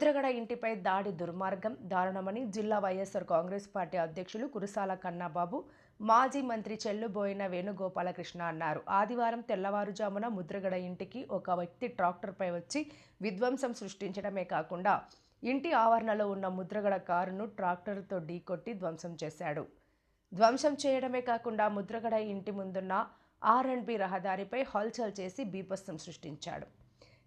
ముద్రగడ ఇంటిపై దాడి దుర్మార్గం దారుణమని జిల్లా వైఎస్ఆర్ కాంగ్రెస్ పార్టీ అధ్యక్షులు కురసాల కన్నాబాబు మాజీ మంత్రి చెల్లుబోయిన వేణుగోపాలకృష్ణ అన్నారు. ఆదివారం తెల్లవారుజామున ముద్రగడ ఇంటికి ఒక వ్యక్తి ట్రాక్టర్పై వచ్చి విధ్వంసం సృష్టించడమే కాకుండా ఇంటి ఆవరణలో ఉన్న ముద్రగడ కారును ట్రాక్టర్తో ఢీకొట్టి ధ్వంసం చేశాడు. ధ్వంసం చేయడమే కాకుండా ముద్రగడ ఇంటి ముందున్న ఆర్ అండ్ బి రహదారిపై హల్చల్ చేసి బీభత్సం సృష్టించాడు.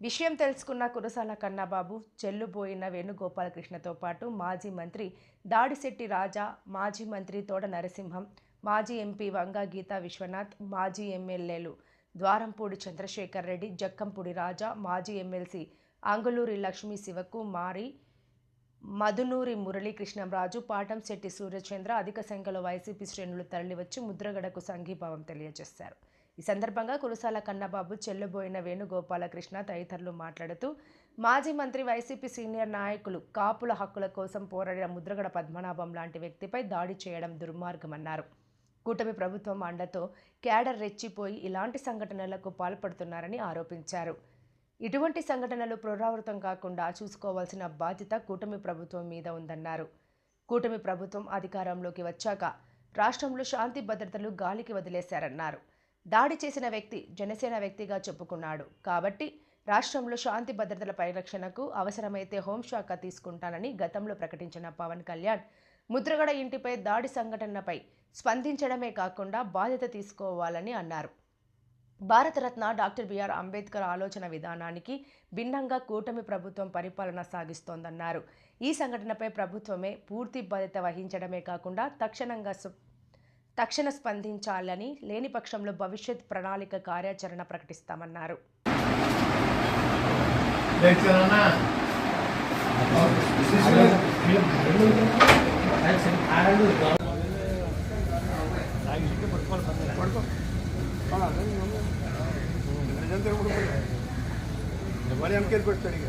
విషయం తెలుసుకున్న కురసాల కన్నాబాబు చెల్లుబోయిన వేణుగోపాలకృష్ణతో పాటు మాజీ మంత్రి దాడిశెట్టి రాజా మాజీ మంత్రి తోడ నరసింహం మాజీ ఎంపీ వంగా గీతా విశ్వనాథ్ మాజీ ఎమ్మెల్యేలు ద్వారంపూడి చంద్రశేఖర్ రెడ్డి జక్కంపూడి రాజా మాజీ ఎమ్మెల్సీ అంగులూరి లక్ష్మీ శివకు మారి మధునూరి మురళీకృష్ణంరాజు పాటంశెట్టి సూర్యచంద్ర అధిక సంఖ్యలో వైసీపీ శ్రేణులు తరలివచ్చి ముద్రగడకు సంఘీభావం తెలియజేశారు. ఈ సందర్భంగా కురసాల కన్నబాబు చెల్లుబోయిన వేణుగోపాలకృష్ణ తదితరులు మాట్లాడుతూ మాజీ మంత్రి వైసీపీ సీనియర్ నాయకులు కాపుల హక్కుల కోసం పోరాడిన ముద్రగడ పద్మనాభం లాంటి వ్యక్తిపై దాడి చేయడం దుర్మార్గమన్నారు. కూటమి ప్రభుత్వం అండతో క్యాడర్ రెచ్చిపోయి ఇలాంటి సంఘటనలకు పాల్పడుతున్నారని ఆరోపించారు. ఇటువంటి సంఘటనలు పునరావృతం కాకుండా చూసుకోవాల్సిన బాధ్యత కూటమి ప్రభుత్వం మీద ఉందన్నారు. కూటమి ప్రభుత్వం అధికారంలోకి వచ్చాక రాష్ట్రంలో శాంతి భద్రతలు గాలికి వదిలేశారన్నారు. దాడి చేసిన వ్యక్తి జనసేన వ్యక్తిగా చెప్పుకున్నాడు. కాబట్టి రాష్ట్రంలో శాంతి భద్రతల పరిరక్షణకు అవసరమైతే హోంశాఖ తీసుకుంటానని గతంలో ప్రకటించిన పవన్ కళ్యాణ్ ముద్రగడ ఇంటిపై దాడి సంఘటనపై స్పందించడమే కాకుండా బాధ్యత తీసుకోవాలని అన్నారు. భారతరత్న డాక్టర్ బిఆర్ అంబేద్కర్ ఆలోచన విధానానికి భిన్నంగా కూటమి ప్రభుత్వం పరిపాలన సాగిస్తోందన్నారు. ఈ సంఘటనపై ప్రభుత్వమే పూర్తి బాధ్యత వహించడమే కాకుండా తక్షణంగా తక్షణ స్పందించాలని లేని పక్షంలో భవిష్యత్ ప్రణాళిక కార్యాచరణ ప్రకటిస్తామన్నారు. మరి పెడతాడు ఇక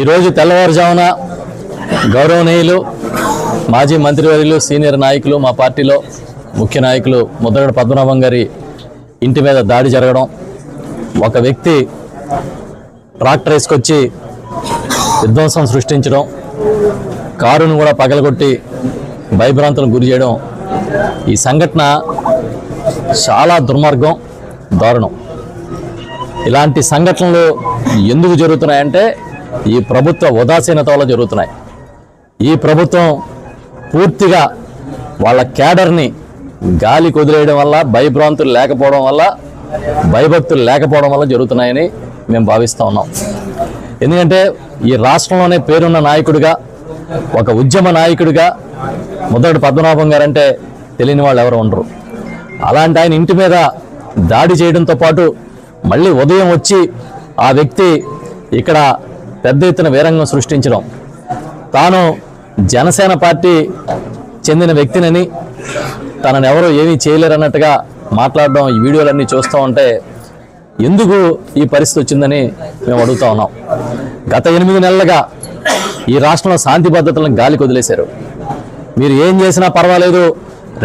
ఈరోజు తెల్లవారుజామున గౌరవనీయులు మాజీ మంత్రివర్యులు సీనియర్ నాయకులు మా పార్టీలో ముఖ్య నాయకులు ముద్రగడ పద్మనాభం గారి ఇంటి మీద దాడి జరగడం ఒక వ్యక్తి ట్రాక్టర్ వేసుకొచ్చి విధ్వంసం సృష్టించడం కారును కూడా పగలగొట్టి భయభ్రాంతులకు గురి చేయడం ఈ సంఘటన చాలా దుర్మార్గం దారుణం. ఇలాంటి సంఘటనలు ఎందుకు జరుగుతున్నాయంటే ఈ ప్రభుత్వ ఉదాసీనత వల్ల జరుగుతున్నాయి. ఈ ప్రభుత్వం పూర్తిగా వాళ్ళ క్యాడర్ని గాలి కుదిరేయడం వల్ల భయభ్రాంతులు లేకపోవడం వల్ల భయభక్తులు లేకపోవడం వల్ల జరుగుతున్నాయని మేము భావిస్తూ ఉన్నాం. ఎందుకంటే ఈ రాష్ట్రంలోనే పేరున్న నాయకుడిగా ఒక ఉద్యమ నాయకుడిగా మొదటి పద్మనాభం గారంటే తెలియని వాళ్ళు ఎవరు ఉండరు. అలాంటి ఆయన ఇంటి మీద దాడి చేయడంతో పాటు మళ్ళీ ఉదయం వచ్చి ఆ వ్యక్తి ఇక్కడ పెద్ద ఎత్తున వీరంగం సృష్టించడం. తాను జనసేన పార్టీ చెందిన వ్యక్తినని తనను ఎవరు ఏమీ చేయలేరన్నట్టుగా మాట్లాడడం ఈ వీడియోలన్నీ చూస్తూ ఉంటే ఎందుకు ఈ పరిస్థితి వచ్చిందని మేము అడుగుతా ఉన్నాం. గత ఎనిమిది నెలలుగా ఈ రాష్ట్రంలో శాంతి భద్రతలను గాలికి వదిలేశారు మీరు ఏం చేసినా పర్వాలేదు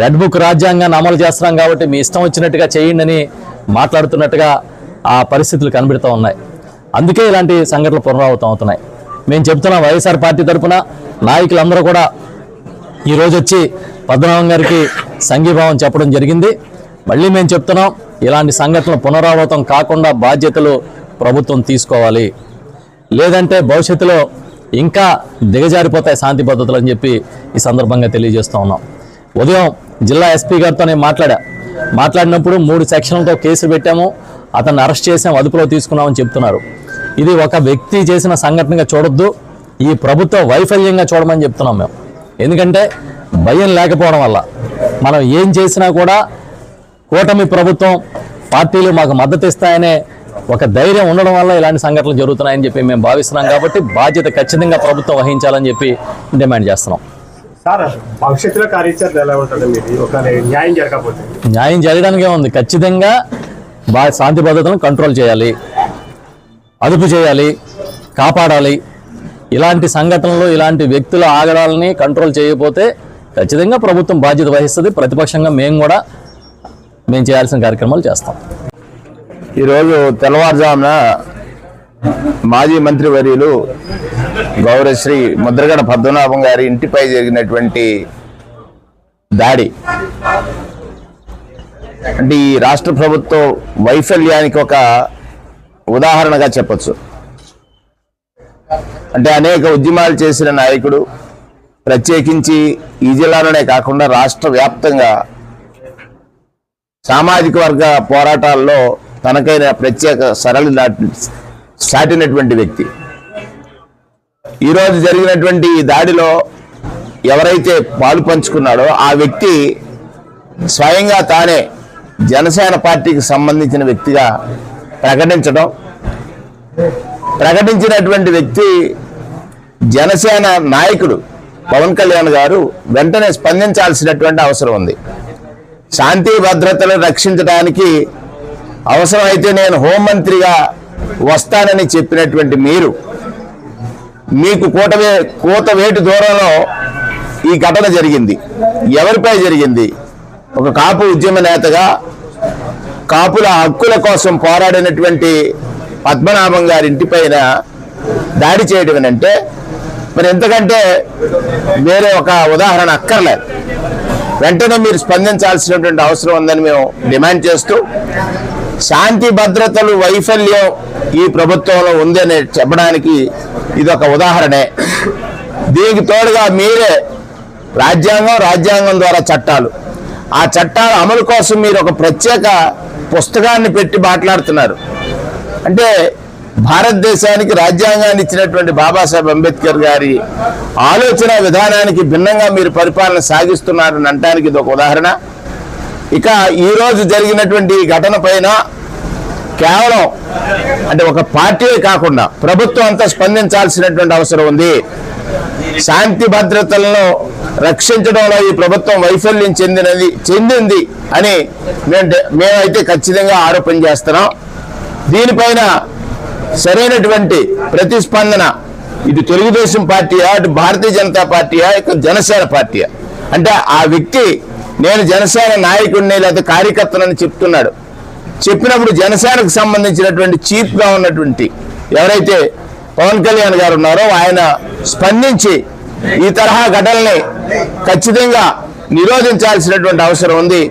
రెడ్ బుక్ రాజ్యాంగాన్ని అమలు చేస్తున్నాం కాబట్టి మీ ఇష్టం వచ్చినట్టుగా చేయండి అని మాట్లాడుతున్నట్టుగా ఆ పరిస్థితులు కనబడుతూ ఉన్నాయి. అందుకే ఇలాంటి సంఘటనలు పునరావృతం అవుతున్నాయి. మేము చెప్తున్నాం వైఎస్ఆర్ పార్టీ తరఫున నాయకులందరూ కూడా ఈరోజు వచ్చి పద్మనాభం గారికి సంఘీభావం చెప్పడం జరిగింది. మళ్ళీ మేము చెప్తున్నాం ఇలాంటి సంఘటనలు పునరావృతం కాకుండా బాధ్యతలు ప్రభుత్వం తీసుకోవాలి. లేదంటే భవిష్యత్తులో ఇంకా దిగజారిపోతాయి శాంతి భద్రతలు అని చెప్పి ఈ సందర్భంగా తెలియజేస్తూ ఉన్నాం. ఉదయం జిల్లా ఎస్పీ గారితో నేను మాట్లాడా మాట్లాడినప్పుడు మూడు సెక్షన్లతో కేసు పెట్టాము. అతన్ని అరెస్ట్ చేసాం అదుపులో తీసుకున్నామని చెప్తున్నారు. ఇది ఒక వ్యక్తి చేసిన సంఘటనగా చూడొద్దు. ఈ ప్రభుత్వం వైఫల్యంగా చూడమని చెప్తున్నాం మేము. ఎందుకంటే భయం లేకపోవడం వల్ల. మనం ఏం చేసినా కూడా కూటమి ప్రభుత్వం పార్టీలు మాకు మద్దతు ఇస్తాయనే ఒక ధైర్యం ఉండడం వల్ల ఇలాంటి సంఘటనలు జరుగుతున్నాయని చెప్పి మేము భావిస్తున్నాం కాబట్టి బాధ్యత ఖచ్చితంగా ప్రభుత్వం వహించాలని చెప్పి డిమాండ్ చేస్తున్నాం. సార్ భవిష్యత్తులో కార్యాచరణ ఎలా ఉంటుంది మీది? ఒక న్యాయం జరగకపోతే? న్యాయం జరగడానికే ఉంది. ఖచ్చితంగా బా శాంతి భద్రతలను కంట్రోల్ చేయాలి. అదుపు చేయాలి. కాపాడాలి. ఇలాంటి సంఘటనలు ఇలాంటి వ్యక్తుల ఆగడాలని కంట్రోల్ చేయకపోతే ఖచ్చితంగా ప్రభుత్వం బాధ్యత వహిస్తుంది. ప్రతిపక్షంగా మేము కూడా మేము చేయాల్సిన కార్యక్రమాలు చేస్తాం. ఈరోజు తెల్లవారుజామున మాజీ మంత్రి వర్యులు గౌరవశ్రీ ముద్రగడ పద్మనాభం గారి ఇంటిపై జరిగినటువంటి దాడి. అంటే ఈ రాష్ట్ర ప్రభుత్వ వైఫల్యానికి ఒక ఉదాహరణగా చెప్పొచ్చు. అంటే అనేక ఉద్యమాలు చేసిన నాయకుడు ప్రత్యేకించి ఈ జిల్లాలోనే కాకుండా రాష్ట్ర వ్యాప్తంగా సామాజిక వర్గ పోరాటాల్లో తనకైన ప్రత్యేక సరళి దాటి సాటినటువంటి వ్యక్తి. ఈరోజు జరిగినటువంటి ఈ దాడిలో ఎవరైతే పాలు పంచుకున్నాడో ఆ వ్యక్తి స్వయంగా తానే జనసేన పార్టీకి సంబంధించిన వ్యక్తిగా ప్రకటించడం ప్రకటించినటువంటి వ్యక్తి జనసేన నాయకుడు పవన్ కళ్యాణ్ గారు వెంటనే స్పందించాల్సినటువంటి అవసరం ఉంది. శాంతి భద్రతలు రక్షించడానికి అవసరమైతే నేను హోంమంత్రిగా వస్తానని చెప్పినటువంటి మీరు మీకు కూటమే కూత వేటు దూరంలో ఈ ఘటన జరిగింది. ఎవరిపై జరిగింది? ఒక కాపు ఉద్యమ నేతగా కాపుల హక్కుల కోసం పోరాడినటువంటి పద్మనాభం గారి ఇంటిపైన దాడి చేయడం అంటే మరి ఎంతకంటే వేరే ఒక ఉదాహరణ అక్కర్లేదు. వెంటనే మీరు స్పందించాల్సినటువంటి అవసరం ఉందని మేము డిమాండ్ చేస్తూ శాంతి భద్రతలు వైఫల్యం ఈ ప్రభుత్వంలో ఉందని చెప్పడానికి ఇది ఒక ఉదాహరణే. దీనికి తోడుగా మీరే రాజ్యాంగం రాజ్యాంగం ద్వారా చట్టాలు. ఆ చట్టాల అమలు కోసం మీరు ఒక ప్రత్యేక పుస్తకాన్ని పెట్టి మాట్లాడుతున్నారు. అంటే భారతదేశానికి రాజ్యాంగాన్ని ఇచ్చినటువంటి బాబాసాహెబ్ అంబేద్కర్ గారి ఆలోచన విధానానికి భిన్నంగా మీరు పరిపాలన సాగిస్తున్నారని అనడానికి ఇది ఒక ఉదాహరణ. ఇక ఈరోజు జరిగినటువంటి ఘటన పైన కేవలం అంటే ఒక పార్టీ కాకుండా ప్రభుత్వం అంతా స్పందించాల్సినటువంటి అవసరం ఉంది. శాంతి భద్రతలను రక్షించడంలో ఈ ప్రభుత్వం వైఫల్యం చెందినది చెందింది అని మేము మేమైతే ఖచ్చితంగా ఆరోపణ చేస్తున్నాం. దీనిపైన సరైనటువంటి ప్రతిస్పందన ఇటు తెలుగుదేశం పార్టీయా? ఇటు భారతీయ జనతా పార్టీయా? ఇక జనసేన పార్టీయా? అంటే ఆ వ్యక్తి నేను జనసేన నాయకుడిని లేదా కార్యకర్తనని చెప్తున్నాడు. చెప్పినప్పుడు జనసేనకు సంబంధించినటువంటి చీఫ్గా ఉన్నటువంటి ఎవరైతే పవన్ కళ్యాణ్ గారు ఉన్నారో ఆయన స్పందించి ఈ తరహా ఘటనల్ని ఖచ్చితంగా నిరోధించాల్సినటువంటి అవసరం ఉంది.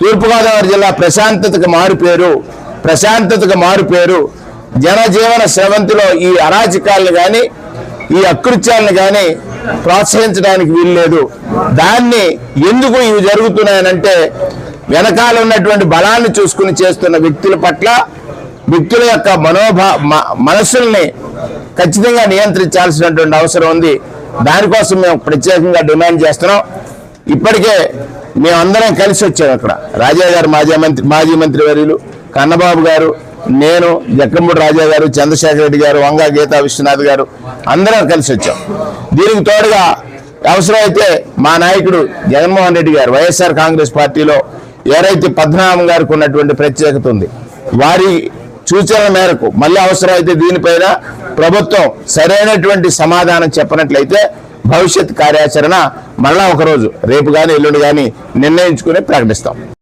తూర్పుగోదావరి జిల్లా ప్రశాంతతకు మారుపేరు ప్రశాంతతకు మారుపేరు జనజీవన స్రవంతిలో ఈ అరాచకాలను కానీ ఈ అకృత్యాలను కానీ ప్రోత్సహించడానికి వీల్లేదు. దాన్ని ఎందుకు ఇవి జరుగుతున్నాయనంటే వెనకాల ఉన్నటువంటి బలాన్ని చూసుకుని చేస్తున్న వ్యక్తుల పట్ల వ్యక్తుల యొక్క మనోభా మ- మనస్సుల్ని ఖచ్చితంగా నియంత్రించాల్సినటువంటి అవసరం ఉంది. దానికోసం మేము ప్రత్యేకంగా డిమాండ్ చేస్తున్నాం. ఇప్పటికే మేమందరం కలిసి వచ్చాం అక్కడ. రాజా గారు మాజీ మంత్రి మాజీ మంత్రి వర్యులు కన్నబాబు గారు నేను జక్కంపూడి రాజా గారు చంద్రశేఖర రెడ్డి గారు వంగ గీతా విశ్వనాథ్ గారు అందరం కలిసి వచ్చాం. దీనికి తోడుగా అవసరమైతే మా నాయకుడు జగన్మోహన్ రెడ్డి గారు వైఎస్ఆర్ కాంగ్రెస్ పార్టీలో ఎవరైతే పద్మనాభం గారికి ఉన్నటువంటి ప్రత్యేకత ఉంది వారి సూచనల మేరకు మళ్ళీ అవసరమైతే దీనిపైన ప్రభుత్వం సరైనటువంటి సమాధానం చెప్పనట్లయితే భవిష్యత్ కార్యాచరణ మళ్ళా ఒకరోజు రేపు కానీ ఎల్లుండి కానీ నిర్ణయించుకుని ప్రకటిస్తాం.